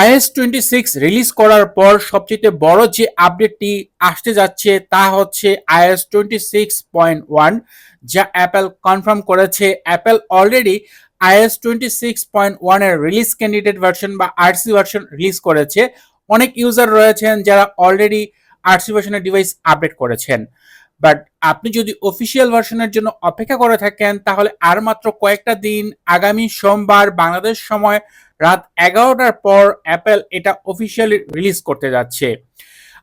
Is twenty six release করার পর সবচেয়ে বড় যে আপডেটটি আসতে যাচ্ছে তা হচ্ছে iOS twenty six point one, যা অ্যাপেল কনফার্ম করেছে। Apple already iOS twenty six point ওয়ানের রিলিজ ক্যান্ডিডেট ভার্সন বা আরসি ভার্সন রিলিজ করেছে। অনেক ইউজার রয়েছেন যারা অলরেডি আরসি ভার্সনের ডিভাইস আপডেট করেছেন। বাট আপনি যদি অফিসিয়াল ভার্সনের জন্য অপেক্ষা করে থাকেন, তাহলে আর মাত্র কয়েকটা দিন আগামী সোমবার বাংলাদেশ সময় রাত এগারোটার পর অ্যাপেল এটা অফিসিয়ালি রিলিজ করতে যাচ্ছে।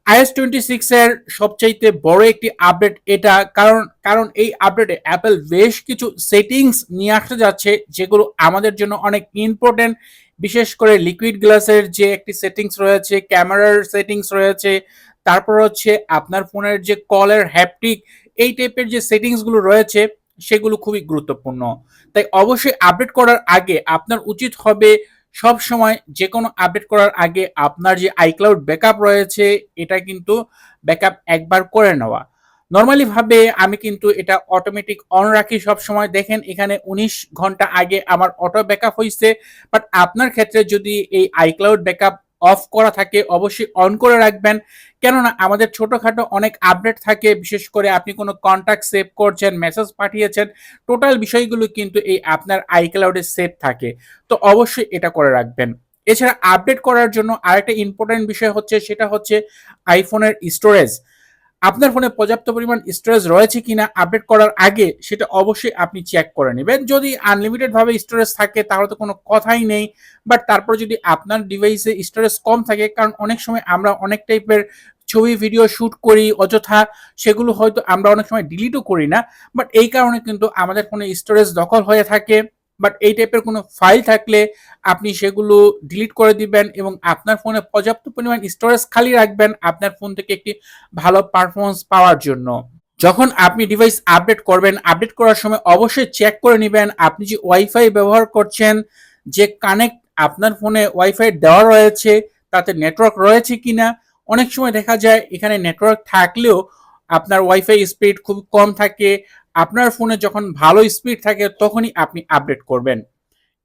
আইএস টোয়েন্টি সিক্স এর সবচাইতে বড় একটি আপডেট এটা, কারণ কারণ এই আপডেটে অ্যাপেল বেশ কিছু সেটিংস নিয়ে আসতে যাচ্ছে, যেগুলো আমাদের জন্য অনেক ইম্পর্টেন্ট বিশেষ করে লিকুইড গ্লাসের যে একটি সেটিংস রয়েছে ক্যামেরার সেটিংস রয়েছে, তারপর হচ্ছে আপনার ফোনের যে কলের হ্যাপটিক এই টাইপের যে সেটিংসগুলো রয়েছে, সেগুলো খুবই গুরুত্বপূর্ণ। তাই অবশ্যই আপডেট করার আগে আপনার উচিত হবে সব সময় যে কোনো আপডেট করার আগে আপনার যে আইক্লাউড ব্যাকআপ রয়েছে, এটা কিন্তু ব্যাকআপ একবার করে নেওয়া। নর্মালি ভাবে আমি কিন্তু এটা অটোমেটিক অন রাখি সব সময়। দেখেন এখানে উনিশ ঘণ্টা আগে আমার অটো ব্যাকআপ হয়েছে বাট আপনার ক্ষেত্রে যদি এই আইক্লাউড ব্যাকআপ অফ করা থাকে, অবশ্যই অন করে রাখবেন। কেননা আমাদের ছোটোখাটো অনেক আপডেট থাকে, বিশেষ করে আপনি কোনো কন্ট্যাক্ট সেভ করছেন মেসেজ পাঠিয়েছেন টোটাল বিষয়গুলো কিন্তু এই আপনার আইক্লাউডে সেভ থাকে। তো অবশ্যই এটা করে রাখবেন। এছাড়া আপডেট করার জন্য আরেকটা ইম্পর্টেন্ট বিষয় হচ্ছে, সেটা হচ্ছে আইফোনের স্টোরেজ আপনার ফোনে পর্যাপ্ত পরিমাণ স্টোরেজ রয়েছে কিনা আপডেট করার আগে সেটা অবশ্যই আপনি চেক করে নেবেন। যদি আনলিমিটেড ভাবে স্টোরেজ থাকে তাহলে তো কোনো কথাই নেই। বাট তারপর যদি আপনার ডিভাইসে স্টোরেজ কম থাকে, কারণ অনেক সময় আমরা অনেক টাইপের ছবি ভিডিও শুট করি, অযথা সেগুলো হয়তো আমরা অনেক সময় ডিলিটও করি না। বাট এই কারণে কিন্তু আমাদের ফোনে স্টোরেজ দখল হয়ে থাকে। বাট এই টাইপের কোনো ফাইল থাকলে আপনি সেগুলো ডিলিট করে দিবেন এবং আপনার ফোনে পর্যাপ্ত পরিমাণ স্টোরেজ খালি রাখবেন আপনার ফোন থেকে একটি ভালো পারফরমেন্স পাওয়ার জন্য। যখন আপনি ডিভাইস আপডেট করবেন আপডেট করার সময় অবশ্যই চেক করে নেবেন আপনি যে ওয়াইফাই ব্যবহার করছেন, যে কানেক্ট আপনার ফোনে ওয়াইফাই দেওয়া রয়েছে, তাতে নেটওয়ার্ক রয়েছে কিনা, অনেক সময় দেখা যায় এখানে নেটওয়ার্ক থাকলেও আপনার ওয়াইফাই স্পিড খুব কম থাকে আপনার ফোনে যখন ভালো স্পিড থাকে, তখনই আপনি আপডেট করবেন।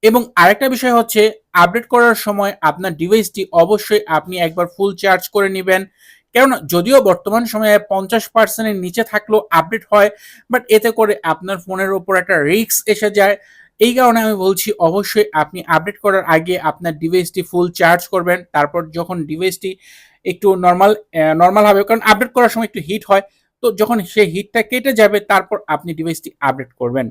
এবং আরেকটা বিষয় হচ্ছে আপডেট করার সময় আপনার ডিভাইসটি অবশ্যই আপনি একবার ফুল চার্জ করে নেবেন। কেননা, যদিও বর্তমান সময়ে পঞ্চাশ পার্সেন্টের নিচে থাকলেও আপডেট হয় বাট এতে করে আপনার ফোনের উপর একটা রিস্ক এসে যায়। এই কারণে আমি বলছি, অবশ্যই আপনি আপডেট করার আগে আপনার ডিভাইসটি ফুল চার্জ করবেন। তারপর যখন ডিভাইসটি একটু নর্মাল নর্মাল হবে, কারণ আপডেট করার সময় একটু হিট হয় তো যখন সেই হিটটা কেটে যাবে, তারপর আপনি ডিভাইসটি আপডেট করবেন।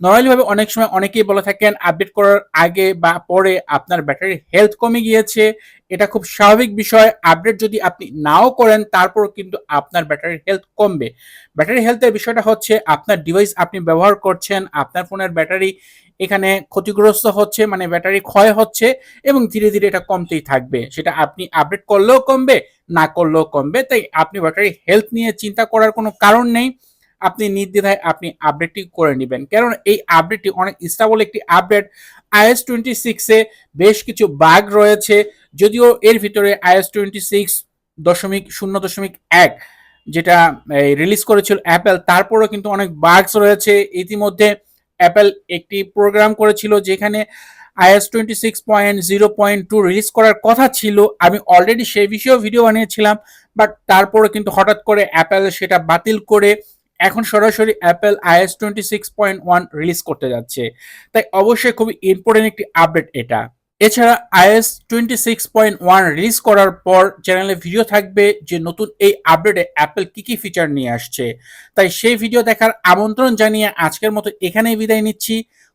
নর্মালিভাবে অনেক সময় অনেকেই বলে থাকেন আপডেট করার আগে বা পরে আপনার ব্যাটারির হেলথ কমে গিয়েছে। এটা খুব স্বাভাবিক বিষয়। আপডেট যদি আপনি নাও করেন তারপর কিন্তু আপনার ব্যাটারির হেলথ কমবে। ব্যাটারি হেলথের বিষয়টা হচ্ছে, আপনার ডিভাইস আপনি ব্যবহার করছেন, আপনার ফোনের ব্যাটারি এখানে ক্ষতিগ্রস্ত হচ্ছে মানে ব্যাটারি ক্ষয় হচ্ছে এবং ধীরে ধীরে এটা কমতেই থাকবে। সেটা আপনি আপডেট করলেও কমবে না করলেও কমবে। তাই আপনি ব্যাটারি হেলথ নিয়ে চিন্তা করার কোনো কারণ নেই। আপনি নির্দ্বিধায় আপনি আপডেটটি করে নেবেন। কারণ এই আপডেটটি অনেক স্টাবল একটি আপডেট আইএস টোয়েন্টি সিক্সে বেশ কিছু বাগ রয়েছে। যদিও এর ভিতরে আইএস টোয়েন্টি সিক্স দশমিক শূন্য দশমিক এক যেটা রিলিজ করেছিল অ্যাপেল তারপরেও কিন্তু অনেক বাগস রয়েছে। ইতিমধ্যে অ্যাপেল একটি প্রোগ্রাম করেছিল যেখানে iOS twenty six point zero point two release করার কথা ছিল। আমি অলরেডি সেই বিষয়েও ভিডিও বানিয়েছিলাম বাট তারপরে কিন্তু হঠাৎ করে অ্যাপেল সেটা বাতিল করে এখন সরাসরি Apple iOS twenty six point one release করতে যাচ্ছে। তাই অবশ্যই খুবই ইম্পর্টেন্ট একটি আপডেট এটা। এছাড়া iOS twenty six point one release করার পর চ্যানেলে ভিডিও থাকবে যে নতুন এই আপডেটে অ্যাপেল কি কি ফিচার নিয়ে আসছে। তাই সেই ভিডিও দেখার আমন্ত্রণ জানিয়ে আজকের মতো এখানেই বিদায় নিচ্ছি।